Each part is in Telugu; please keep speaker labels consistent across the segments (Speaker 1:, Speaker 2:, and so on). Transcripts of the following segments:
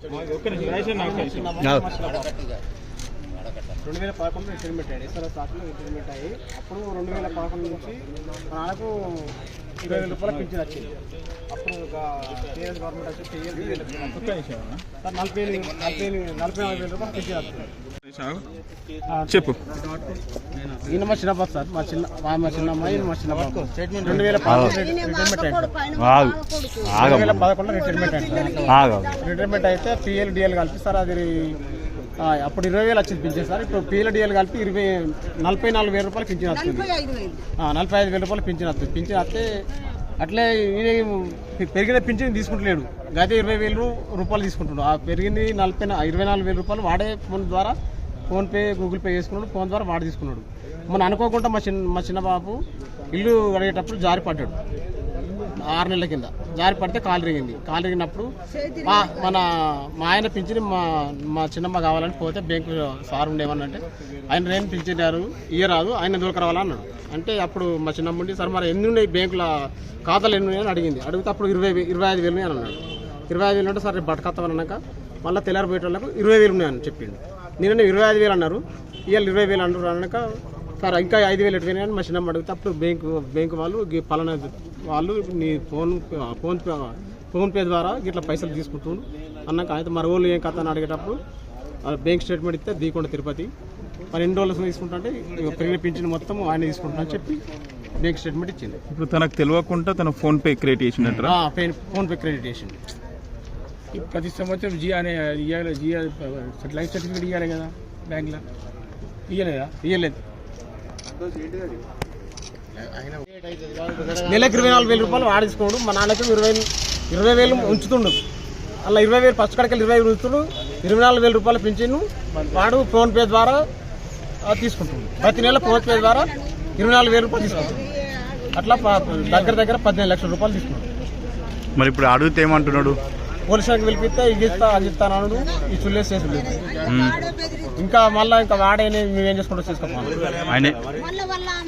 Speaker 1: రెండు వేల పదకొండు రిటైర్మెంట్ అయ్యాడు ఎస్ఆర్ఎస్ హాస్టల్లో రిటైర్మెంట్ అయ్యి అప్పుడు రెండు వేల పదకొండు నుంచి నాకు ఇరవై వేల రూపాయల పింఛన్ వచ్చింది అప్పుడు ఒక టీఆర్ఎస్ గవర్నమెంట్ వచ్చి సార్ నలభై నలభై నలభై నాలుగు వేల రూపాయలు పింఛన్ వస్తుంది
Speaker 2: చెప్పు.
Speaker 1: ఈయన మా సార్. మా చిన్న మా మా రెండు వేల పదకొండు రిటైర్మెంట్ రిటైర్మెంట్ అయితే పిఎల్ డిఎల్ కలిపి సార్ అది అప్పుడు ఇరవై వేలు వచ్చింది పింఛన్ సార్. ఇప్పుడు పిఎల్ డిఎల్ కలిపి ఇరవై నలభై నాలుగు వేల రూపాయలు పింఛన్ వస్తుంది. ఆ, నలభై ఐదు వేల రూపాయలు పింఛన్ వస్తుంది. పింఛన్ వస్తే అట్లే పెరిగిన పింఛన్ తీసుకుంటలేడు. గతే ఇరవై వేలు రూపాయలు తీసుకుంటున్నాడు. ఆ పెరిగింది నలభై ఇరవై నాలుగు వేల రూపాయలు వాడే ఫోన్ ద్వారా ఫోన్పే గూగుల్ పే చేసుకున్నాడు ఫోన్ ద్వారా వాడు తీసుకున్నాడు. మన అనుకోకుండా మా చిన్న మా చిన్న బాబు ఇల్లు కడిగేటప్పుడు జారి పడ్డాడు. ఆరు నెలల కింద. జారి పడితే కాలు రిగింది కాలు రిగినప్పుడు మా మన మా ఆయన పింఛని మా మా చిన్నమ్మ కావాలని పోతే బ్యాంకు సార్ ఉండేమన్నంటే ఆయన రేణు పింఛనారు ఇయ్యరాదు ఆయన దొరకరావాలా అన్నాడు. అంటే అప్పుడు మా చిన్నమ్మ ఉండి సార్ మరి ఎన్ని ఉన్నాయి బ్యాంకుల ఖాతాలు ఎన్ని ఉన్నాయని అడిగింది. అడిగితే అప్పుడు ఇరవై ఇరవై ఐదు వేలు ఉన్నాయని అని అన్నాడు. ఇరవై ఐదు వేలు అంటే సరే బట్టకత్తామని అన్నాక మళ్ళీ తెల్లారిపోయే పోయేటోళ్ళకు ఇరవై వేలు ఉన్నాయని చెప్పిండు. నేను ఇరవై ఐదు వేలు అన్నారు. ఇవాళ ఇరవై వేలు అన్నారు అన్నాక సార్ ఇంకా ఐదు వేలు ఎటు అని మా చిన్నమ్మ అడిగితే అప్పుడు బ్యాంకు బ్యాంకు వాళ్ళు పలానా వాళ్ళు నీ phone PhonePe PhonePe ద్వారా ఇట్లా పైసలు తీసుకుంటుండు అన్నాక అయితే మరి వాళ్ళు ఏం కథ అని అడిగేటప్పుడు బ్యాంక్ స్టేట్మెంట్ ఇస్తే దీకొండ తిరుపతి. మరి ఎన్ని రోజులు తీసుకుంటా అంటే ఇక పెరిగిన పింఛన్ మొత్తం ఆయన తీసుకుంటా అని చెప్పి బ్యాంక్ స్టేట్మెంట్ ఇచ్చింది.
Speaker 2: ఇప్పుడు తనకు తెలియకుండా తన ఫోన్ పే క్రియేట్ చేసినట్రా?
Speaker 1: ఆ, ఫోన్ ఫోన్ పే క్రెడిట్ చేసింది
Speaker 3: ప్రతి సంవత్సరం జియా అనే ఇవ్వాలి జియా లైఫ్ సర్టిఫికేట్ ఇవ్వాలి కదా బ్యాంక్లో ఇవ్వలేదా
Speaker 1: ఇవ్వలేదు నెలకు ఇరవై నాలుగు వేల రూపాయలు వాడు మా నాన్నకి ఇరవై ఇరవై వేలు ఉంచుతుండు. అలా ఇరవై వేలు ఫస్ట్ కడకలు ఇరవై వేలు ఉంచుతుడు. ఇరవై నాలుగు వేల రూపాయలు పెంచిను వాడు ఫోన్పే ద్వారా ఆ, తీసుకుంటుండు. ప్రతి నెల ఫోన్ పే ద్వారా ఇరవై నాలుగు వేల రూపాయలు తీసుకుంటాడు. అట్లా దగ్గర దగ్గర పదిహేను లక్షల రూపాయలు తీసుకుంటాడు.
Speaker 4: మరి ఇప్పుడు అడిగితే ఏమంటున్నాడు?
Speaker 1: పోలీస్ శాఖకి పిలిపిస్తే ఇది ఇస్తా అది ఇస్తాను అన్నాడు. ఈ చుల్లేసి చేసి. ఇంకా మళ్ళీ ఇంకా వాడేని మేమేం చేసుకుంటూ
Speaker 4: ఆయనే.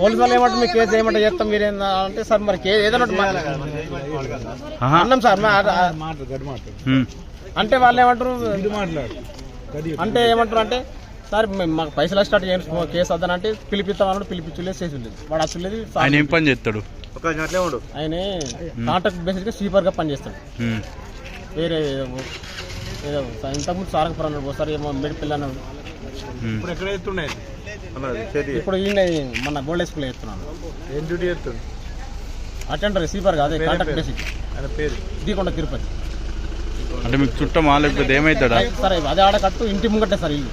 Speaker 1: పోలీసు వాళ్ళు ఏమంటారు మీకు కేసు ఏమంటే చేస్తాం మీరేందా అంటే సార్ మరి కేసు ఏదైనా మా-. అన్నాం సార్ మా-. అంటే వాళ్ళు ఏమంటారు అంటే ఏమంటారు అంటే సార్ మేము మాకు పైసలు స్టార్ట్ చేయండి కేసు వద్దనంటే పిలిపిస్తామన్నాడు పిలిపించలేదు చేసి వాడు అసలు లేదు
Speaker 4: ఆయన ఏం పని చేస్తాడు?
Speaker 1: ఆయన కాంట్రాక్ట్ బేసిస్గా స్వీపర్గా పనిచేస్తాడు.
Speaker 4: ఉమ్.
Speaker 1: వేరే ఏదో ఏదో ఇంతకుముందు సారంగపురం అన్నాడు ఒకసారి ఏమో మెడిపిల్ అన్నాడు
Speaker 4: ఉమ్.
Speaker 1: ఇప్పుడు ఈయన మన గోల్డ్ స్కూల్ చేస్తున్నాను
Speaker 3: ఏం డ్యూటీ చేస్తుంది
Speaker 1: అటెండర్ స్వీపర్గా అదే కాంట్రాక్ట్ బేసిక్.
Speaker 3: ఆయన పేరు?
Speaker 1: దీకొండ తిరుపతి.
Speaker 4: అంటే మీకు చుట్టమా లేకపోతే ఏమవుతాడా
Speaker 1: సరే అదే ఆడ కట్టు ఇంటి ముంగటే సార్ ఇల్లు.